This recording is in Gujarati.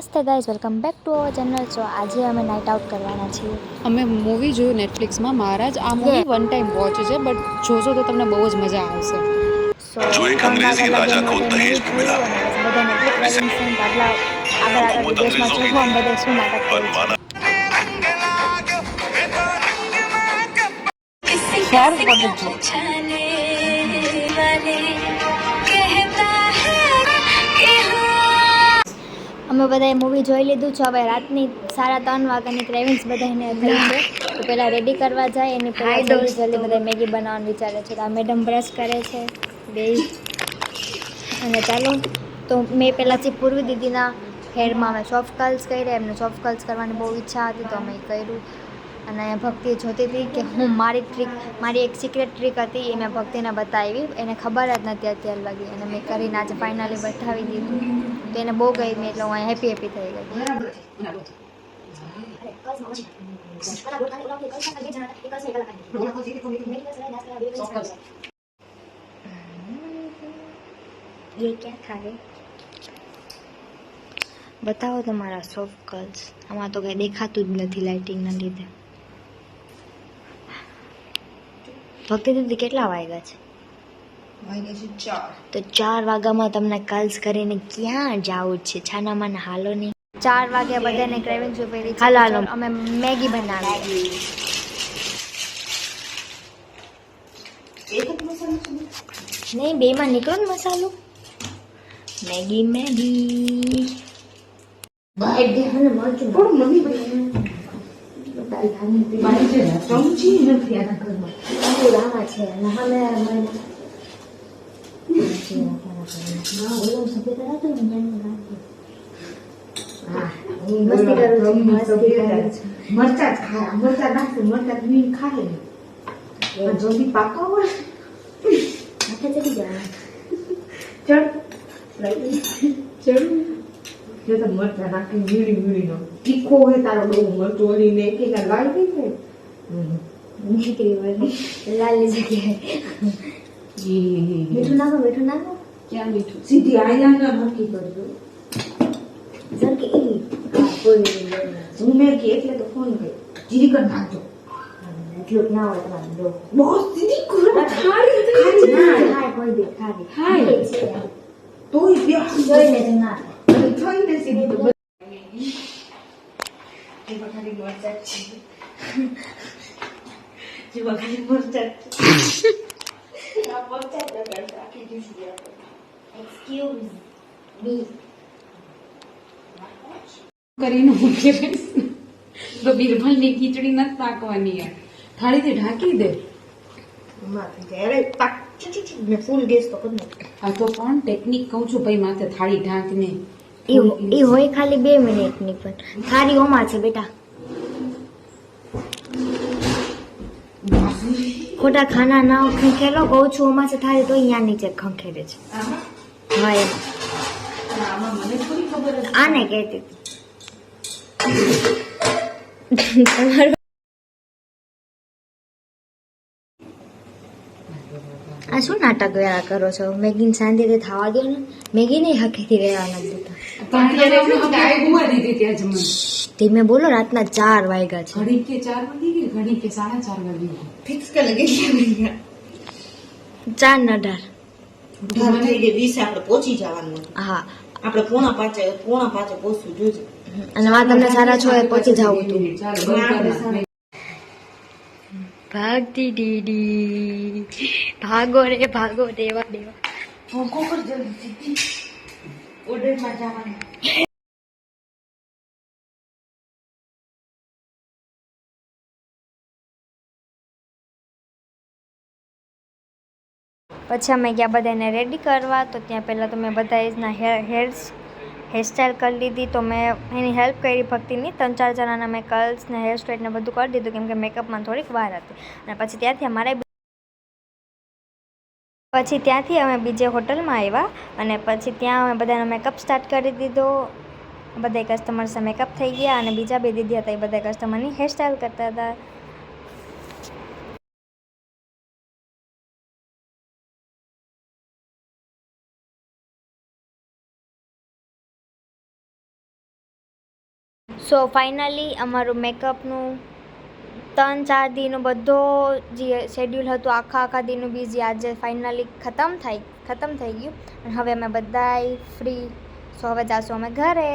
નમસ્તે guys welcome back to our channel so આજે અમે નાઇટ આઉટ કરવાના છીએ. અમે મૂવી જોયું નેટફ્લિક્સમાં મહારાજ આ મૂવી વન ટાઈમ વોચ છે બટ જોશો તો તમને બહુ જ મજા આવશે. સો એક અંગ્રેજી રાજા કો દહેજ મિલા બધાને બદલાવ આગળ આગળ વિદેશમાં જોવા બધે શું નાટક કર્યું અમે બધાએ મૂવી જોઈ લીધું છે. હવે રાતની સાડા ત્રણ વાગ્યાની ક્રેવિંગ્સ બધાને થઈ છે. તો પહેલાં રેડી કરવા જાય એની પહેલાં જલ્દી જલ્દી બધા મેગી બનાવવાનું વિચારે છે. તો આ મેડમ બ્રશ કરે છે. બે અને ચાલો. તો મેં પહેલાંથી પૂર્વી દીદીના હેરમાં અમે સોફ્ટ કર્લ્સ કર્યા. એમને સોફ્ટ કર્લ્સ કરવાની બહુ ઈચ્છા હતી તો અમે કર્યું. અને ભક્તિ જોતી હતી કે હું મારી ટ્રીક મારી એક સિક્રેટ ટ્રીક હતી એ મેં ભક્તિને બતાવી એને ખબર જ નથી અત્યાર લગી અને મેં કરીને આજે ફાઇનલી બતાવી દીધું તો એને બહુ ગમી એટલે હું હેપી હેપી થઈ ગઈ ये क्या था रे બતાવો તમારા સોફ્ટ કર્લ્સ આમાં તો કંઈ દેખાતું જ નથી લાઇટિંગના લીધે ભક્તિ દીદી કેટલા વાગ્યા છે? તો ચાર વાગ્યામાં તમને કલ્સ કરીને ક્યાં જાવું છે? છાના માના હાલો નહીં. ચાર વાગ્યા બધાને ક્રેવિંગ સુપેરી હાલો હાલો. અમે મેગી બનાવી નહીં બેમાં નીકળો ને મસાલો. Maggi Maggi. કરું છું મસ્તી કરું છું મરચા જ ખાય મરચા નાખશે મરચા મીન ખાય જલ્દી પાકા હોય ચડી જવાનું ચડ મરચા નાખી મીડી મીડી નો તીખો હોય તારો, બહુ મરચું ઓલી ને એક એક નીકળી વળી લાલી જગ્યાએ. મીઠું નાખો મીઠું નાખો ક્યાં મીઠું સીધી આયલા નક્કી કરજો સર કે ઈ હા મેં કે એટલે તો ફોન કર્યો જીરી કર નાખજો એટલું ના હોય જેમાં ખાલી મરચાં કરીને મૂકી રહીશ તો બિરબલની ખીચડી નથી પાકવાની યાર થાળીથી ઢાંકી દે ફૂલ ગેસ તો. આ તો પણ ટેકનિક કહું છું ભાઈ માથે થાળી ઢાંકને એ હોય ખાલી બે મિનિટની પણ થાળી ઓમાં છે બેટા ખોટા ખાના ના ખંખેલો કહું છું ઓમાં છે થાળી તો અહીંયા નીચે ખંખેરે છે. હા એમ. આને કહેતી હતી. આ શું નાટક વેરા કરો છો? મેગીને શાંતિથી થવા દો ને? મેગી નહીં હકેથી રહેવા નથી દેતા ધીમે બોલો રાતના ચાર વાગ્યા છે. ઘડી કે ચાર વાગી ગઈ ઘડી કે સાડા ચાર વાગી ફિક્સ કે લગે ચાર ના અઢાર. ઢાર થઈ ગઈ વીસ આપણે પહોંચી જવાનું. હા. આપણે પોણા પાંચે પોણા પાંચે પહોંચવું જોઈશે અને વાત તમને સારા છો એ પહોંચી જવું હતું. ભાગતી દીદી. ભાગો રે ભાગો દેવા દેવા. ભોગો પર જલ્દી સીધી ઓર્ડરમાં જવાનું પછી અમે ગયા બધાને રેડી કરવા, તો ત્યાં પહેલાં તો મેં બધા એજના હેર હેર્સ હેરસ્ટાઈલ કરી લીધી. તો મેં એની હેલ્પ કરી ભક્તિની. ત્રણ ચાર જણાના મેં કર્લ્સ ને હેર સ્ટ્રેટ ને બધું કરી દીધું, કેમ કે મેકઅપમાં થોડીક વાર હતી. અને પછી ત્યાંથી અમારે પછી ત્યાંથી અમે બીજે હોટલમાં આવ્યા અને પછી ત્યાં અમે બધાનો મેકઅપ સ્ટાર્ટ કરી દીધો. બધા કસ્ટમર્સ મેકઅપ થઈ ગયા અને બીજા બે દીદી હતા એ બધા કસ્ટમરની હેરસ્ટાઈલ કરતા હતા. સો ફાઇનલી અમારું મેકઅપનું ત્રણ ચાર દીનો બધો જે શેડ્યુલ હતું, આખા આખા દીનું બીજી આજે ફાઇનલી ખતમ થઈ ખતમ થઈ ગયું. અને હવે અમે બધાય ફ્રી સો હવે જાશું અમે ઘરે.